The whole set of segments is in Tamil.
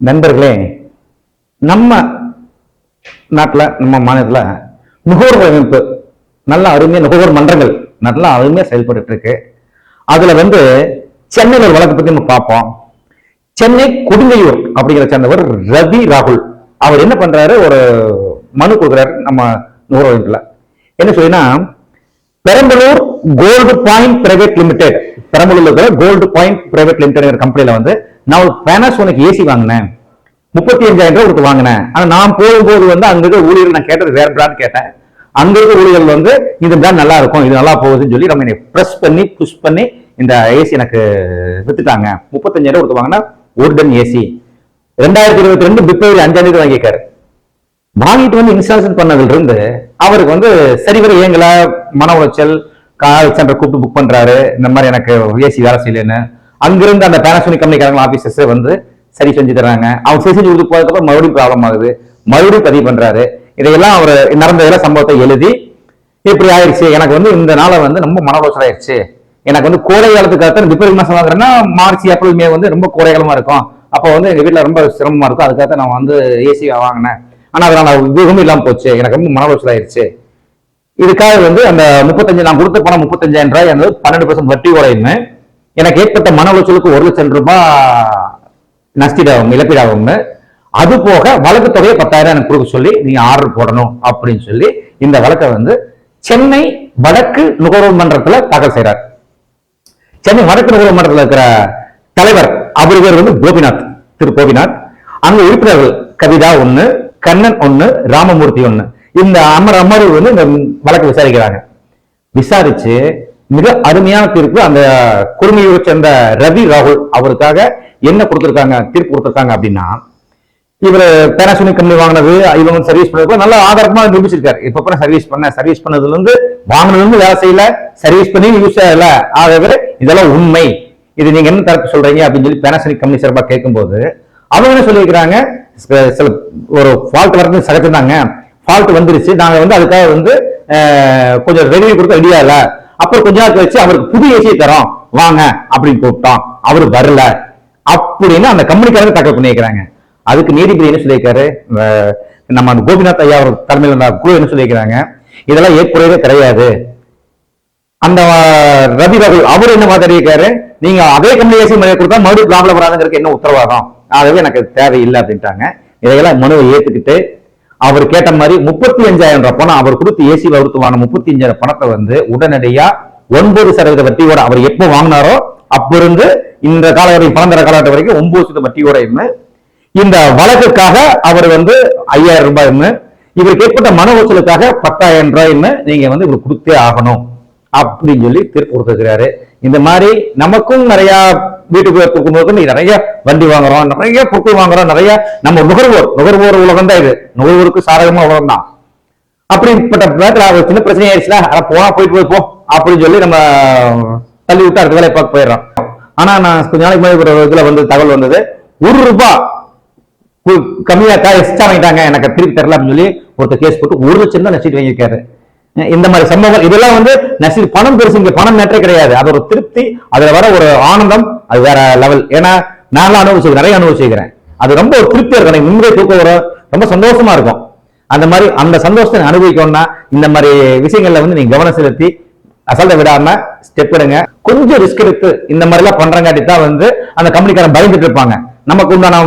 நண்பர்களே நம்ம நாட்டில் நம்ம மாநிலத்தில் நுகர்வோர் அமைப்பு நல்ல அருமையாக நுகர்வோர் மன்றங்கள் நல்லா அருமையாக செயல்பட்டு இருக்கு வந்து சென்னையில் ஒரு வழக்கு பற்றி நம்ம பார்ப்போம். சென்னை கொடுங்கையூர் அப்படிங்கிற சேர்ந்தவர் ரவி ராகுல். அவர் என்ன பண்ணுறாரு ஒரு மனு கொடுக்குறாரு நம்ம நுகர்வோர் அமைப்பில். என்ன சொல்லினா Perambalur gold point private limited பெரம்பலூர்ல இருக்கிற கோல்டு பாயிண்ட் பிரைவேட் லிமிடெட் கம்பெனில வந்து நான் ஒரு பேனாசோனிக் ஏசி வாங்கினேன். முப்பத்தி அஞ்சாயிரம் ரூபாய் கொடுத்து வாங்கினேன். ஆனா நான் போகும்போது வந்து அங்க இருக்க ஊழியர்கள் நான் கேட்டது வேற பிராண்ட் கேட்டேன். அங்க இருக்க ஊழியர்கள் வந்து இந்த பிராண்ட் நல்லா இருக்கும் இது நல்லா போகுதுன்னு சொல்லி நம்ம என்னை ப்ரெஸ் பண்ணி புஷ் பண்ணி இந்த ஏசி எனக்கு வித்துட்டாங்க. முப்பத்தஞ்சாயிரம் கொடுத்து வாங்கினா ஒரு டன் ஏசி ரெண்டாயிரத்தி இருபத்தி ரெண்டு பிப்ரவரி அஞ்சாம் தேதி வாங்கியிருக்காரு. வாங்கிட்டு வந்து இன்ஸ்டாலேஷன் பண்ணதுல இருந்து அவருக்கு வந்து சரிவர இயங்கல மன உளைச்சல் கால் சென்டர் கூப்பிட்டு புக் பண்றாரு. இந்த மாதிரி எனக்கு ஏசி வேலை செய்யலன்னு. அங்கிருந்து அந்த பேனாசோனிக் கம்பெனிக்காரங்க ஆபீசர்ஸ் வந்து சரி செஞ்சு தர்றாங்க. அவங்க சரி செஞ்சு கொடுத்து போறதுக்கப்புறம் மறுபடியும் ப்ராப்ளம் ஆகுது. மறுபடியும் பதிவு பண்றாரு. இதையெல்லாம் அவர் நடந்ததுல சம்பவத்தை எழுதி இப்படி ஆயிடுச்சு. எனக்கு வந்து இந்த நாளை வந்து ரொம்ப மன உளைச்சல் ஆயிடுச்சு எனக்கு வந்து கோடை காலத்துக்கு காலத்துக்காக பிப்ரவரி மாசம் வாங்குறேன்னா மார்ச் ஏப்ரல் மே வந்து ரொம்ப கோடை காலமா இருக்கும். அப்போ வந்து எங்கள் வீட்டில் ரொம்ப சிரமமா இருக்கும். அதுக்காக நான் வந்து ஏசி வாங்கினேன். ஆனால் அதனால் உபயோகமும் இல்லாமல் போச்சு. எனக்கு ரொம்ப மன உளைச்சல் ஆயிடுச்சு இதுக்காக வந்து அந்த முப்பத்தஞ்சு நான் கொடுத்த பணம் முப்பத்தஞ்சாயிரம் ரூபாய் என்பது பன்னெண்டு பர்சன்ட் வட்டியோடையுமே எனக்கு ஏற்பட்ட மன உளைச்சலுக்கு ஒரு லட்சம் ரூபாய் நஷ்டீடாகும் இழப்பீடாகும்னு அது போக வழக்கு தொகையை பத்தாயிரம் எனக்கு கொடுக்க சொல்லி நீங்க ஆர்டர் போடணும் அப்படின்னு சொல்லி இந்த வழக்கை வந்து சென்னை வடக்கு நுகர்வோர் மன்றத்துல தாக்கல் செய்கிறார் சென்னை வடக்கு நுகர்வோர் மன்றத்தில் இருக்கிற தலைவர் அவர் பேர் வந்து கோபிநாத் திரு கோபிநாத். அங்க உறுப்பினர்கள் கவிதா ஒண்ணு கண்ணன் ஒண்ணு ராமமூர்த்தி ஒண்ணு. இந்த அமர் அமர்வு வந்து இந்த வழக்கு விசாரிக்கிறாங்க. விசாரிச்சு மிக அருமையான தீர்ப்பு அந்த குறுமையூரை சேர்ந்த ரவி ராகுல் அவருக்காக என்ன கொடுத்துருக்காங்க தீர்ப்பு கொடுத்துருக்காங்க அப்படின்னா இவர் பேனாசோனிக் கம்பெனி வாங்கினது இவங்க சர்வீஸ் பண்ணது நல்ல ஆதாரமா நிரூபிச்சிருக்காரு. இப்ப கூட சர்வீஸ் பண்ண சர்வீஸ் பண்ணதுல இருந்து வாங்கினதுல இருந்து வேலை செய்யல சர்வீஸ் பண்ணி யூஸ் ஆகல. ஆகவே இதெல்லாம் உண்மை. இது நீங்க என்ன தரப்பு சொல்றீங்க அப்படின்னு சொல்லி பேனாசோனிக் கம்பெனி சார்பா கேட்கும்போது அவங்க என்ன சொல்லியிருக்கிறாங்க சில- ஒரு ஃபால்ட் வரது சகஜம்தாங்க. ஃபால்ட் வந்துருச்சு. நாங்கள் வந்து அதுக்காக வந்து கொஞ்சம் ரெவன்யூ கொடுக்க ரெடியா இல்லை. அப்புறம் கொஞ்ச நாள் கழிச்சு அவருக்கு புது ஏசியை தரோம் வாங்க அப்படின்னு கூப்பிட்டோம். அவர் வரல. அப்படின்னு அந்த கம்பெனிக்காரங்க தாக்கல் பண்ணியிருக்கிறாங்க அதுக்கு நீதிபதி என்ன சொல்லியிருக்காரு? நம்ம அந்த கோபிநாத் ஐயா அவர் தலைமையில் இருந்த குழு என்ன சொல்லியிருக்கிறாங்க? இதெல்லாம் ஏற்புடையவே கிடையாது. அந்த ரவி ராகுல் அவர் என்ன மாதிரி நீங்க அதே கம்பெனி ஏசி மனைவி கொடுத்தா மறுபடியும் ப்ராப்ளம் வராதுங்கிறதுக்கு என்ன உத்தரவாதம்? ஆகவே எனக்கு தேவையில்லை அப்படின்ட்டாங்க. இதையெல்லாம் மனுவை ஏற்றுக்கிட்டு அவர் கேட்ட மாதிரி முப்பத்தி அஞ்சாயிரம் ரூபாய் பணம் அவர் கொடுத்து ஏசி வகுத்துவான முப்பத்தி அஞ்சாயிரம் பணத்தை வந்து உடனடியா ஒன்பது சதவீத வட்டியோட அவர் எப்போ வாங்கினாரோ அப்ப இருந்து இந்த காலகட்டம் பணந்தர காலகட்டம் வரைக்கும் ஒன்பது சதவீத வட்டியோட இருந்து இந்த வழக்குக்காக அவர் வந்து ஐயாயிரம் ரூபாய் இவருக்கு ஏற்பட்ட மன உச்சலுக்காக பத்தாயிரம் ரூபாய்ன்னு நீங்க வந்து இவருக்கு கொடுத்தே ஆகணும் அப்படின்னு சொல்லி தீர்ப்பு கொடுத்துருக்கிறாரு. இந்த மாதிரி நமக்கும் நிறைய வீட்டுக்கு கொடுக்கும்போது நிறைய வண்டி வாங்குறோம் நிறைய பொருட்கள் வாங்குறோம் நிறைய நம்ம நுகர்வோர் நுகர்வோர் உலகம் தான் இது. நுகர்வோருக்கு சாதகமா உலகம் தான். அப்படிப்பட்ட நேரத்துல ஒரு சின்ன பிரச்சனை ஆயிடுச்சுல அட போனா போயிட்டு போய் போ அப்படின்னு சொல்லி நம்ம தள்ளி விட்டு அடுத்த வேலையை பார்க்க போயிடுறோம். ஆனா நான் கொஞ்ச நாளைக்கு முன்னாடி ஒரு இதுல வந்து தகவல் வந்தது. ஒரு ரூபாய் கம்மியா எக்ஸ்ட்ரா வாங்கிட்டாங்க எனக்கு திருப்பி தரல அப்படின்னு சொல்லி ஒருத்தர் கேஸ் போட்டு ஒரு லட்சம் தான் நஷ்டீடு வாங்கியிருக்காரு. இந்த மாதிரி சம்பவங்கள் இதெல்லாம் வந்து நஷ்டீடு பணம் பெருசு இங்க பணம் நேற்றே கிடையாது. அது ஒரு திருப்தி அதுல வர ஒரு ஆனந்தம் அது வேற லெவல் ஏன்னா நானும் அனுபவிச்சு நிறைய அனுபவிச்சிருக்கிறேன் அது ரொம்ப ஒரு திருப்தியாக இருக்கும். எனக்கு நிம்மதியை தூக்கம் வரும். ரொம்ப சந்தோஷமா இருக்கும். அந்த மாதிரி அந்த சந்தோஷத்தை அனுபவிக்கணும்னா இந்த மாதிரி விஷயங்கள்ல வந்து நீங்க கவனம் செலுத்தி அசல்ட்ட விடாம ஸ்டெப் எடுங்க. கொஞ்சம் ரிஸ்க் எடுத்து இந்த மாதிரி எல்லாம் பண்றங்காட்டி தான் வந்து அந்த கம்பெனிக்காரன் பயந்துட்டு இருப்பாங்க. நமக்கு உண்டான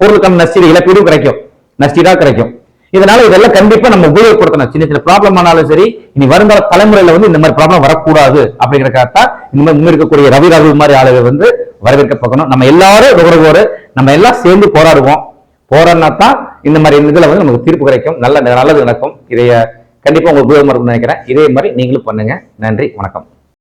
பொருளுக்கான நஷ்டீடு இழப்பீடும் கிடைக்கும். நஷ்டீடா கிடைக்கும். இதனால இதெல்லாம் கண்டிப்பா நம்ம உபயோகப்படுத்தணும் சின்ன சின்ன ப்ராப்ளம் ஆனாலும் சரி இனி வருங்கால தலைமுறையில வந்து இந்த மாதிரி ப்ராப்ளம் வரக்கூடாது அப்படிங்கறக்காக இந்த மாதிரி இருக்கக்கூடிய ரவி ராகுல் மாதிரி ஆளுகள் வந்து வரவேற்க பார்க்கணும் நம்ம எல்லாரும் நுகர்வோர் நம்ம எல்லாம் சேர்ந்து போராடுவோம். போராடினா தான் இந்த மாதிரி இதுல வந்து நமக்கு தீர்ப்பு கிடைக்கும். நல்ல நல்லது நடக்கும். இதைய கண்டிப்பா உங்களுக்கு உபயோகமா இருக்கும்னு நினைக்கிறேன். இதே மாதிரி நீங்களும் பண்ணுங்க. நன்றி வணக்கம்.